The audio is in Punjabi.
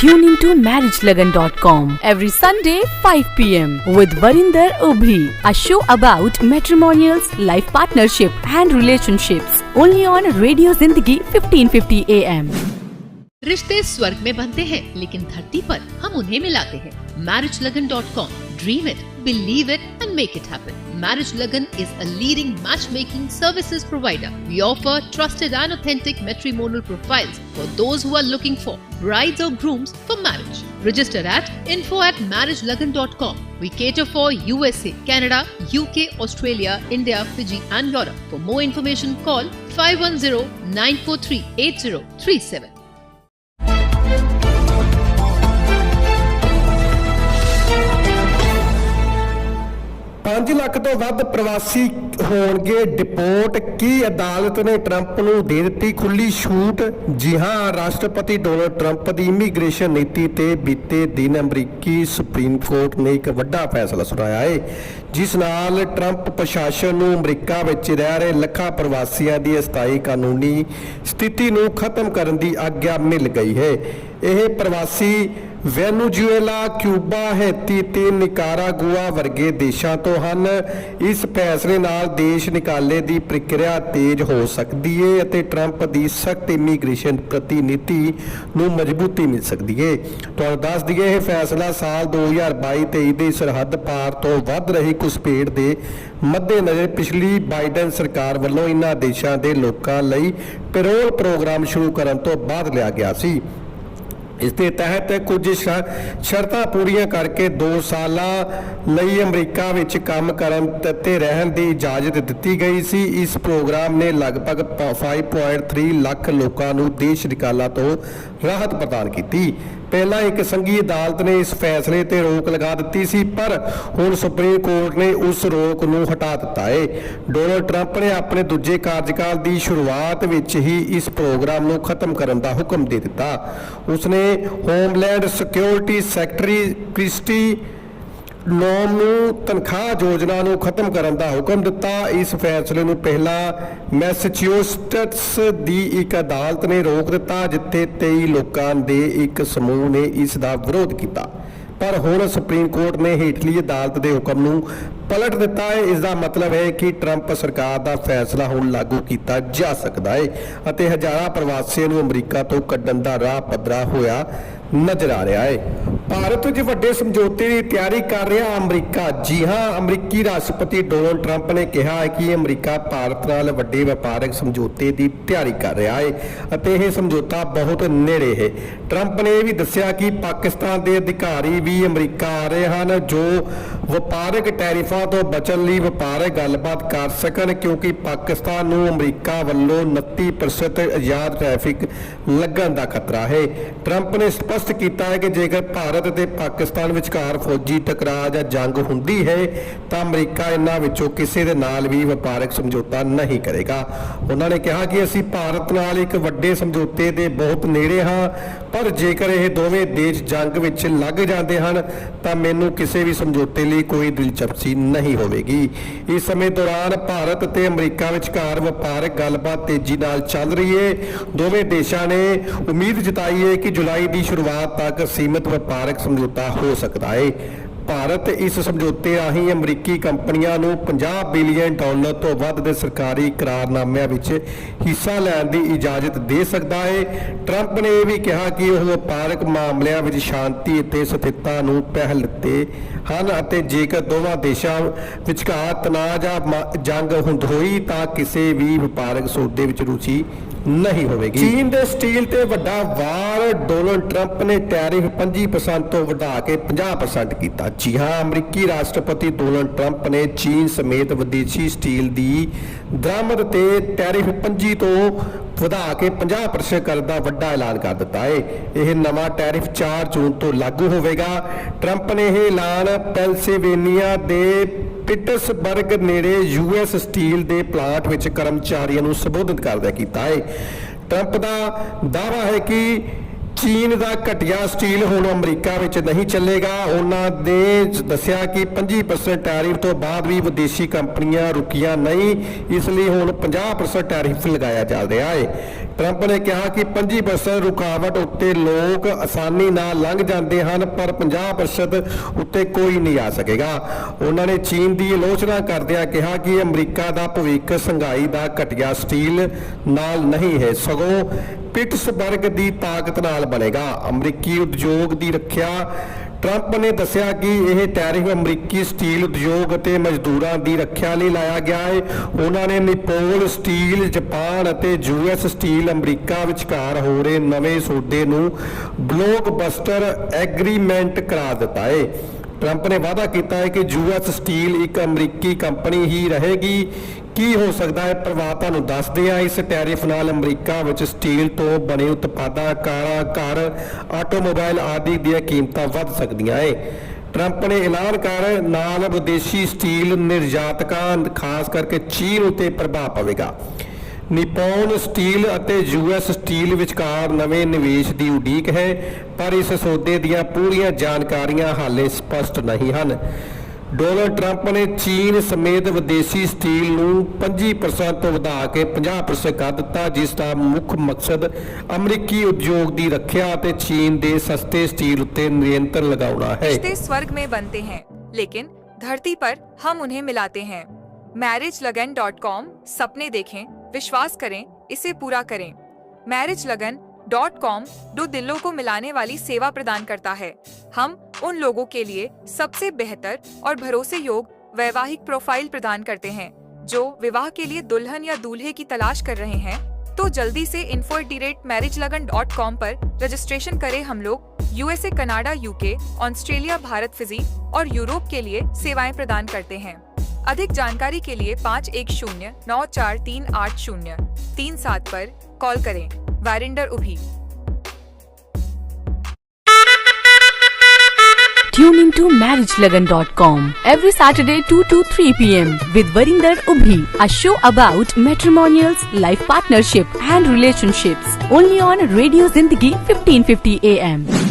Tune into marriagelagan.com every Sunday 5 pm with Varinder Obhi, a show about matrimonials, life partnership and relationships. Only on Radio Zindagi 1550 AM. रिश्ते स्वर्ग में बनते हैं लेकिन धरती पर हम उन्हें मिलाते हैं marriage Lagan dot com dream it believe it and make it happen marriage Lagan is a leading match making services provider we offer trusted and authentic matrimonial profiles for those who are looking for brides or grooms for marriage. Register at info at marriagelagan.com. We cater for USA, Canada, UK, Australia, India, Fiji, and Europe. For more information, call 510 943 8037. 5 lakh ਤੋਂ ਵੱਧ ਪ੍ਰਵਾਸੀ ਹੋਣਗੇ। ਡਿਪੋਰਟ, ਕੀ ਅਦਾਲਤ ਨੇ ਟਰੰਪ ਨੂੰ ਦੇ ਦਿੱਤੀ ਖੁੱਲੀ ਛੂਟ? ਜੀ ਹਾਂ, ਰਾਸ਼ਟਰਪਤੀ ਡੋਨਲਡ ਟਰੰਪ ਦੀ ਇਮੀਗ੍ਰੇਸ਼ਨ ਨੀਤੀ ਤੇ ਬੀਤੇ ਦਿਨ ਅਮਰੀਕੀ ਸੁਪਰੀਮ ਕੋਰਟ ਨੇ ਇੱਕ ਵੱਡਾ ਫੈਸਲਾ ਸੁਣਾਇਆ ਹੈ ਜਿਸ ਨਾਲ ਟਰੰਪ ਪ੍ਰਸ਼ਾਸਨ ਨੂੰ ਅਮਰੀਕਾ ਵਿੱਚ ਰਹਿ ਰਹੇ ਲੱਖਾਂ ਪ੍ਰਵਾਸੀਆਂ ਦੀ ਅਸਥਾਈ ਕਾਨੂੰਨੀ ਸਥਿਤੀ ਨੂੰ ਖਤਮ ਕਰਨ ਦੀ ਆਗਿਆ ਮਿਲ ਗਈ ਹੈ। ਇਹ ਪ੍ਰਵਾਸੀ ਵੈਨੇਜ਼ੁਏਲਾ, ਕਿਊਬਾ, ਹੈਤੀ ਤੇ ਨਿਕਾਰਾਗੁਆ ਵਰਗੇ ਦੇਸ਼ਾਂ ਤੋਂ ਹਨ। ਇਸ ਫੈਸਲੇ ਨਾਲ ਦੇਸ਼ ਨਿਕਾਲੇ ਦੀ ਪ੍ਰਕਿਰਿਆ ਤੇਜ਼ ਹੋ ਸਕਦੀ ਹੈ ਅਤੇ ਟਰੰਪ ਦੀ ਸਖਤ ਇਮੀਗ੍ਰੇਸ਼ਨ ਪ੍ਰਤੀ ਨੀਤੀ ਨੂੰ ਮਜ਼ਬੂਤੀ ਮਿਲ ਸਕਦੀ ਹੈ ਤੁਹਾਨੂੰ ਦੱਸ ਦਈਏ, ਇਹ ਫੈਸਲਾ ਸਾਲ 2022-23 ਦੇ ਸਰਹੱਦ ਪਾਰ ਤੋਂ ਵੱਧ ਰਹੀ ਘੁਸਪੈਠ ਦੇ ਮੱਦੇਨਜ਼ਰ ਪਿਛਲੀ ਬਾਈਡਨ ਸਰਕਾਰ ਵੱਲੋਂ ਇਨ੍ਹਾਂ ਦੇਸ਼ਾਂ ਦੇ ਲੋਕਾਂ ਲਈ ਪੈਰੋਲ ਪ੍ਰੋਗਰਾਮ ਸ਼ੁਰੂ ਕਰਨ ਤੋਂ ਬਾਅਦ ਲਿਆ ਗਿਆ ਸੀ। ਇਸ ਦੇ ਤਹਿਤ ਕੁਝ ਸ਼- ਸ਼ਰਤਾਂ ਪੂਰੀਆਂ ਕਰਕੇ 2 ਸਾਲਾਂ ਲਈ ਅਮਰੀਕਾ ਵਿੱਚ ਕੰਮ ਕਰਨ ਤ- ਤੇ ਰਹਿਣ ਦੀ ਇਜਾਜ਼ਤ ਦਿੱਤੀ ਗਈ ਸੀ। ਇਸ ਪ੍ਰੋਗਰਾਮ ਨੇ ਲਗਭਗ ਪ- 5.3 ਲੱਖ ਲੋਕਾਂ ਨੂੰ ਦੇਸ਼ ਨਿਕਾਲਾ ਤੋਂ ਰਾਹਤ ਪ੍ਰਦਾਨ ਕੀਤੀ। ਪਹਿਲਾਂ ਇੱਕ ਸੰਘੀ ਅਦਾਲਤ ਨੇ ਇਸ ਫੈਸਲੇ ਤੇ ਰੋਕ ਲਗਾ ਦਿੱਤੀ ਸੀ, ਪਰ ਹੁਣ ਸੁਪਰੀਮ ਕੋਰਟ ਨੇ ਉਸ ਰੋਕ ਨੂੰ ਹਟਾ ਦਿੱਤਾ ਹੈ ਡੋਨਲਡ ਟਰੰਪ ਨੇ ਆਪਣੇ ਦੂਜੇ ਕਾਰਜਕਾਲ ਦੀ ਸ਼ੁਰੂਆਤ ਵਿੱਚ ਹੀ ਇਸ ਪ੍ਰੋਗਰਾਮ ਨੂੰ ਖਤਮ ਕਰਨ ਦਾ ਹੁਕਮ ਦੇ ਦਿੱਤਾ। ਉਸਨੇ homeland security secretary Kristi Noem ਨੂੰ, ਤਨਖਾਹ ਯੋਜਨਾ ਨੂੰ ਖਤਮ ਕਰਨ ਦਾ ਹੁਕਮ ਦਿੱਤਾ। ਇਸ ਫੈਸਲੇ ਨੂੰ ਪਹਿਲਾਂ ਮੈਸੇਚਿਉਸਟਸ ਦੀ ਇੱਕ ਅਦਾਲਤ ਨੇ ਰੋਕ ਦਿੱਤਾ, ਜਿੱਥੇ 23 ਲੋਕਾਂ ਦੇ ਇੱਕ ਸਮੂਹ ਨੇ ਇਸ ਦਾ ਵਿਰੋਧ ਕੀਤਾ। ਪਰ ਹੁਣ ਸੁਪਰੀਮ ਕੋਰਟ ਨੇ ਹੇਠਲੀ ਅਦਾਲਤ ਦੇ ਹੁਕਮ ਨੂੰ ਪਲਟ ਦਿੱਤਾ ਹੈ। ਇਸ ਦਾ ਮਤਲਬ ਹੈ ਕਿ ਟਰੰਪ ਸਰਕਾਰ ਦਾ ਫੈਸਲਾ ਹੁਣ ਲਾਗੂ ਕੀਤਾ ਜਾ ਸਕਦਾ ਹੈ ਅਤੇ ਹਜ਼ਾਰਾਂ ਪ੍ਰਵਾਸੀਆਂ ਨੂੰ ਅਮਰੀਕਾ ਤੋਂ ਕੱਢਣ ਦਾ ਰਾਹ ਪੱਧਰਾ ਹੋਇਆ ਨਜ਼ਰ ਆ ਰਿਹਾ ਹੈ। ਭਾਰਤ ਵਿੱਚ ਵੱਡੇ ਸਮਝੌਤੇ ਦੀ ਤਿਆਰੀ ਕਰ ਰਿਹਾ ਅਮਰੀਕਾ। ਜੀ ਹਾਂ, ਅਮਰੀਕੀ ਰਾਸ਼ਟਰਪਤੀ ਡੋਨਲਡ ਟਰੰਪ ਨੇ ਕਿਹਾ ਹੈ ਕਿ ਅਮਰੀਕਾ ਭਾਰਤ ਨਾਲ ਵੱਡੇ ਵਪਾਰਕ ਸਮਝੌਤੇ ਦੀ ਤਿਆਰੀ ਕਰ ਰਿਹਾ ਹੈ ਅਤੇ ਇਹ ਸਮਝੌਤਾ ਬਹੁਤ ਨੇੜੇ ਹੈ। ਟਰੰਪ ਨੇ ਇਹ ਵੀ ਦੱਸਿਆ ਕਿ ਪਾਕਿਸਤਾਨ ਦੇ ਅਧਿਕਾਰੀ ਵੀ ਅਮਰੀਕਾ ਆ ਰਹੇ ਹਨ, ਜੋ ਵਪਾਰਕ ਟੈਰਿਫਾਂ ਤੋਂ ਬਚਣ ਲਈ ਵਪਾਰਕ ਗੱਲਬਾਤ ਕਰ ਸਕਣ ਕਿਉਂਕਿ ਪਾਕਿਸਤਾਨ ਨੂੰ ਅਮਰੀਕਾ ਵੱਲੋਂ 29% ਆਜ਼ਾਦ ਟ੍ਰੈਫਿਕ ਲੱਗਣ ਦਾ ਖਤਰਾ ਹੈ। ਟਰੰਪ ਨੇ ਸਪਸ਼ਟ ਕੀਤਾ ਹੈ ਕਿ ਜੇਕਰ ਭਾਰਤ ਅਤੇ ਪਾਕਿਸਤਾਨ ਵਿਚਕਾਰ ਫੌਜੀ ਟਕਰਾਅ ਜਾਂ ਜੰਗ ਹੁੰਦੀ ਹੈ, ਤਾਂ ਅਮਰੀਕਾ ਇਹਨਾਂ ਵਿੱਚੋਂ ਕਿਸੇ ਦੇ ਨਾਲ ਵੀ ਵਪਾਰਕ ਸਮਝੌਤਾ ਨਹੀਂ ਕਰੇਗਾ। ਉਹਨਾਂ ਨੇ ਕਿਹਾ ਕਿ ਅਸੀਂ ਭਾਰਤ ਨਾਲ ਇੱਕ ਵੱਡੇ ਸਮਝੌਤੇ ਦੇ ਬਹੁਤ ਨੇੜੇ ਹਾਂ, ਪਰ ਜੇਕਰ ਇਹ ਦੋਵੇਂ ਦੇਸ਼ ਜੰਗ ਵਿੱਚ ਲੱਗ ਜਾਂਦੇ ਹਨ, ਤਾਂ ਮੈਨੂੰ ਕਿਸੇ ਵੀ ਸਮਝੌਤੇ ਲਈ ਕੋਈ ਦਿਲਚਸਪੀ ਨਹੀਂ ਹੋਵੇਗੀ। ਇਸ ਸਮੇਂ ਦੌਰਾਨ ਭਾਰਤ ਅਤੇ ਅਮਰੀਕਾ ਵਿਚਕਾਰ ਵਪਾਰਕ ਗੱਲਬਾਤ ਤੇਜ਼ੀ ਨਾਲ ਚੱਲ ਰਹੀ ਹੈ ਦੋਵੇਂ ਦੇਸ਼ਾਂ ਨੇ ਉਮੀਦ ਜਤਾਈ ਹੈ ਕਿ ਜੁਲਾਈ ਦੀ ਸ਼ੁਰੂਆਤ ਤੱਕ ਸੀਮਿਤ ਵਪਾਰਕ ਸਮਝੌਤਾ ਹੋ ਸਕਦਾ ਹੈ ਭਾਰਤ ਇਸ ਸਮਝੌਤੇ ਰਾਹੀਂ ਅਮਰੀਕੀ ਕੰਪਨੀਆਂ ਨੂੰ 50 ਬਿਲੀਅਨ ਡਾਲਰ ਤੋਂ ਵੱਧ ਦੇ ਸਰਕਾਰੀ ਇਕਰਾਰਨਾਮਿਆਂ ਵਿੱਚ ਹਿੱਸਾ ਲੈਣ ਦੀ ਇਜਾਜ਼ਤ ਦੇ ਸਕਦਾ ਹੈ। ਟਰੰਪ ਨੇ ਇਹ ਵੀ ਕਿਹਾ ਕਿ ਉਹ ਵਪਾਰਕ ਮਾਮਲਿਆਂ ਵਿੱਚ ਸ਼ਾਂਤੀ ਅਤੇ ਸਥਿਰਤਾ ਨੂੰ ਪਹਿਲ ਦਿੱਤੇ ਹਨ ਅਤੇ ਜੇਕਰ ਦੋਵਾਂ ਦੇਸ਼ਾਂ ਵਿਚਕਾਰ ਤਣਾਅ ਜਾਂ ਜੰਗ ਹੁੰਦ, ਹੋਈ ਤਾਂ ਕਿਸੇ ਵੀ ਵਪਾਰਕ ਸੌਦੇ ਵਿੱਚ ਰੁਚੀ ਨਹੀਂ ਹੋਵੇਗੀ। ਚੀਨ ਦੇ ਸਟੀਲ ਤੇ ਵੱਡਾ ਵਾਰ ਡੋਨਲਡ ਟਰੰਪ ਨੇ ਟੈਰਿਫ 25% ਤੋਂ ਵਧਾ ਕੇ 50% ਕੀਤਾ। ਜੀ ਹਾਂ, ਅਮਰੀਕੀ ਰਾਸ਼ਟਰਪਤੀ ਡੋਨਲਡ ਟਰੰਪ ਨੇ ਚੀਨ ਸਮੇਤ ਵਿਦੇਸ਼ੀ ਸਟੀਲ ਦੀ ਦਰਾਮਦ ਤੇ ਟੈਰਿਫ 25 ਤੋਂ ਵਧਾ ਕੇ 50% ਕਰਨ ਦਾ ਵੱਡਾ ਐਲਾਨ ਕਰ ਦਿੱਤਾ ਹੈ ਇਹ ਨਵਾਂ ਟੈਰਿਫ 4 ਜੂਨ ਤੋਂ ਲਾਗੂ ਹੋਵੇਗਾ। ਟਰੰਪ ਨੇ ਇਹ ਐਲਾਨ ਪੈਨਸਿਲਵੇਨੀਆ ਦੇ ਪਿਟਸਬਰਗ ਨੇੜੇ ਯੂਐਸ ਸਟੀਲ ਦੇ ਪਲਾਂਟ ਵਿੱਚ ਕਰਮਚਾਰੀਆਂ ਨੂੰ ਸੰਬੋਧਿਤ ਕਰਦਿਆਂ ਕੀਤਾ ਹੈ ਟਰੰਪ ਦਾ ਦਾਅਵਾ ਹੈ ਕਿ ਚੀਨ ਦਾ ਘਟੀਆ ਸਟੀਲ ਹੁਣ ਅਮਰੀਕਾ ਵਿੱਚ ਨਹੀਂ ਚੱਲੇਗਾ। ਉਹਨਾਂ ਦੇ ਦੱਸਿਆ ਕਿ 25% ਟੈਰਿਫ ਤੋਂ ਬਾਅਦ ਵੀ ਵਿਦੇਸ਼ੀ ਕੰਪਨੀਆਂ ਰੁਕੀਆਂ ਨਹੀਂ। ਇਸ ਲਈ ਹੁਣ 50% ਟੈਰਿਫ ਲਗਾਇਆ ਜਾ ਰਿਹਾ ਹੈ ਟਰੰਪ ਨੇ ਕਿਹਾ ਕਿ 25% ਰੁਕਾਵਟ ਉੱਤੇ ਲੋਕ ਆਸਾਨੀ ਨਾਲ ਲੰਘ ਜਾਂਦੇ ਹਨ, ਪਰ 50% ਉੱਤੇ ਕੋਈ ਨਹੀਂ ਆ ਸਕੇਗਾ। ਉਹਨਾਂ ਨੇ ਚੀਨ ਦੀ ਆਲੋਚਨਾ ਕਰਦਿਆਂ ਕਿਹਾ ਕਿ ਅਮਰੀਕਾ ਦਾ ਭਵਿੱਖ ਸੰਘਾਈ ਦਾ ਘਟੀਆ ਸਟੀਲ ਨਾਲ ਨਹੀਂ ਹੈ। ਸਗੋਂ ਪਿਟਸਬਰਗ ਦੀ ਤਾਕਤ ਨਾਲ ਬਣੇਗਾ। ਅਮਰੀਕੀ ਉਦਯੋਗ ਦੀ ਰੱਖਿਆ। ਟਰੰਪ ਨੇ ਦੱਸਿਆ ਕਿ ਇਹ ਟੈਰਿਫ ਅਮਰੀਕੀ ਸਟੀਲ ਉਦਯੋਗ ਅਤੇ ਮਜ਼ਦੂਰਾਂ ਦੀ ਰੱਖਿਆ ਲਈ ਲਾਇਆ ਗਿਆ ਹੈ ਉਹਨਾਂ ਨੇ ਨਿਪੋਲ ਸਟੀਲ, ਜਾਪਾਨ ਅਤੇ ਯੂਐਸ ਸਟੀਲ ਅਮਰੀਕਾ ਵਿਚਕਾਰ ਹੋ ਰਹੇ ਨਵੇਂ ਸੌਦੇ ਨੂੰ ਬਲੋਕਬਸਟਰ ਐਗਰੀਮੈਂਟ ਕਰਾ ਦਿੱਤਾ ਹੈ ਟਰੰਪ ਨੇ ਵਾਅਦਾ ਕੀਤਾ ਹੈ ਕਿ ਯੂਐਸ ਸਟੀਲ ਇੱਕ ਅਮਰੀਕੀ ਕੰਪਨੀ ਹੀ ਰਹੇਗੀ। ਕੀ ਹੋ ਸਕਦਾ ਹੈ? ਪ੍ਰਭਾਵ ਤੁਹਾਨੂੰ ਦੱਸਦੇ ਆ, ਇਸ ਟੈਰਿਫ ਨਾਲ ਅਮਰੀਕਾ ਵਿੱਚ ਸਟੀਲ ਤੋਂ ਬਣੇ ਉਤਪਾਦਾਂ, ਕਾਰਾਂ, ਘਰ, ਆਟੋਮੋਬਾਈਲ ਆਦਿ ਦੀਆਂ ਕੀਮਤਾਂ ਵੱਧ ਸਕਦੀਆਂ ਏ। ਟਰੰਪ ਨੇ ਐਲਾਨ ਕਰ ਨਾਲ ਵਿਦੇਸ਼ੀ ਸਟੀਲ ਨਿਰਯਾਤਕਾਂ, ਖਾਸ ਕਰਕੇ ਚੀਨ ਉਤੇ ਪ੍ਰਭਾਵ ਪਵੇਗਾ। ਨਿਪੋਨ ਸਟੀਲ ਅਤੇ ਯੂਐਸ ਸਟੀਲ ਵਿਚਕਾਰ ਨਵੇਂ ਨਿਵੇਸ਼ ਦੀ ਉਡੀਕ ਹੈ ਪਰ ਇਸ ਸੌਦੇ ਦੀਆਂ ਪੂਰੀਆਂ ਜਾਣਕਾਰੀਆਂ ਹਾਲੇ ਸਪਸ਼ਟ ਨਹੀਂ ਹਨ ਡੋਨਲਡ ਟਰੰਪ ਨੇ ਚੀਨ ਸਮੇਤ ਵਿਦੇਸ਼ੀ ਸਟੀਲ ਨੂੰ 25% ਤੋਂ ਵਧਾ ਕੇ 50% ਕਰ ਦਿੱਤਾ ਜਿਸ ਦਾ ਮੁੱਖ ਮਕਸਦ ਅਮਰੀਕੀ ਉਦਯੋਗ ਦੀ ਰੱਖਿਆ ਅਤੇ ਚੀਨ ਦੇ ਸਸਤੇ ਸਟੀਲ ਉੱਤੇ ਨਿਯੰਤਰਣ ਲਗਾਉਣਾ ਹੈ रिश्ते स्वर्ग में बनते हैं लेकिन धरती पर हम उन्हें मिलाते हैं मैरिज लगन डॉट कॉम सपने देखें विश्वास करें, इसे पूरा करें। मैरिज लगन डॉट कॉम दो दिलों को मिलाने वाली सेवा प्रदान करता है। हम उन लोगों के लिए सबसे बेहतर और भरोसे योग वैवाहिक प्रोफ़ाइल प्रदान करते हैं, जो विवाह के लिए दुल्हन या दूल्हे की तलाश कर रहे हैं। तो जल्दी से info marriage Lagan dot com पर रजिस्ट्रेशन करें हम लोग USA Canada UK Australia Bharat, Fiji और यूरोप के लिए सेवाएँ प्रदान करते हैं। अधिक जानकारी के लिए पाँच एक शून्य नौ चार तीन आठ शून्य तीन सात पर कॉल करें वारिंडर उभी Tune into marriagelagan.com every Saturday 2 to 3 p.m. with Varinder Ubhi, a show about matrimonials, life partnership and relationships only on Radio Zindagi 1550 AM.